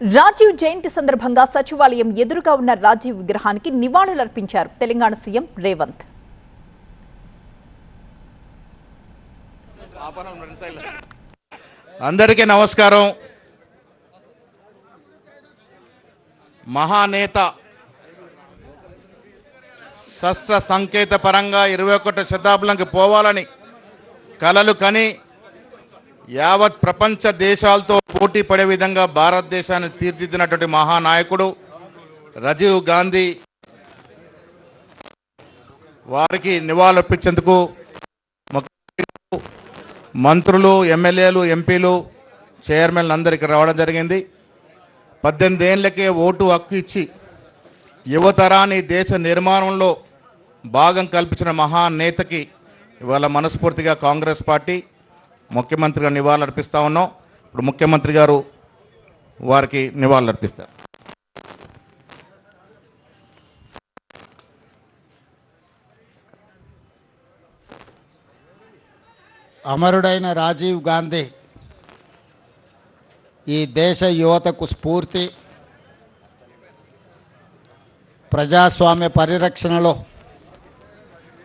రాజీవ్ జయంతి సందర్భంగా సచివాలయం ఎదురుగా ఉన్న రాజీవ్ విగ్రహానికి నివాళులర్పించారు. తెలంగాణ సీఎం రేవంత్. అందరికీ నమస్కారం. మహానేత శస్త్ర సంకేత పరంగా ఇరవై ఒకటి శతాబ్దంకి పోవాలని కలలు కని యావత్ ప్రపంచ దేశాలతో పోటీ పడే విధంగా భారతదేశాన్ని తీర్చిదిద్దినటువంటి మహానాయకుడు రాజీవ్ గాంధీ వారికి నివాళులర్పించేందుకు మంత్రులు ఎమ్మెల్యేలు ఎంపీలు చైర్మన్లు అందరికి రావడం జరిగింది. పద్దెనిమిది ఏళ్ళకే ఓటు హక్కు ఇచ్చి యువతరాన్ని దేశ నిర్మాణంలో భాగం కల్పించిన మహానేతకి ఇవాళ మనస్ఫూర్తిగా కాంగ్రెస్ పార్టీ ముఖ్యమంత్రిగా నివాళులర్పిస్తూ ఉన్నాం. ఇప్పుడు ముఖ్యమంత్రి గారు వారికి నివాళులర్పిస్తారు. అమరుడైన రాజీవ్ గాంధీ ఈ దేశ యువతకు స్ఫూర్తి ప్రజాస్వామ్య పరిరక్షణలో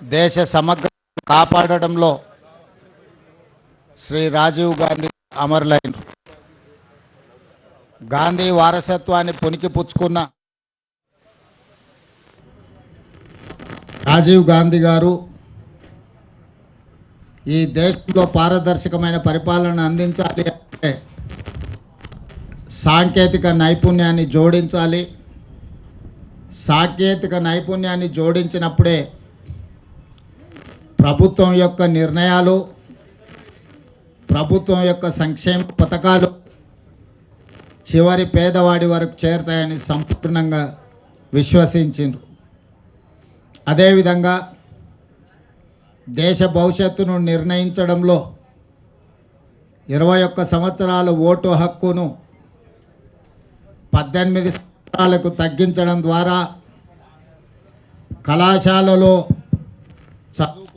దేశ సమగ్ర కాపాడడంలో శ్రీ రాజీవ్ గాంధీ అమరులైన గాంధీ వారసత్వాన్ని పుణికిపుచ్చుకున్న రాజీవ్ గాంధీ గారు ఈ దేశంలో పారదర్శకమైన పరిపాలన అందించాలి అంటే సాంకేతిక నైపుణ్యాన్ని జోడించాలి. సాంకేతిక నైపుణ్యాన్ని జోడించినప్పుడే ప్రభుత్వం యొక్క నిర్ణయాలు ప్రభుత్వం యొక్క సంక్షేమ పథకాలు చివరి పేదవాడి వరకు చేరుతాయని సంపూర్ణంగా విశ్వసించారు అదేవిధంగా దేశ భవిష్యత్తును నిర్ణయించడంలో ఇరవై ఒక్క సంవత్సరాల ఓటు హక్కును పద్దెనిమిది సంవత్సరాలకు తగ్గించడం ద్వారా కళాశాలలో చదువు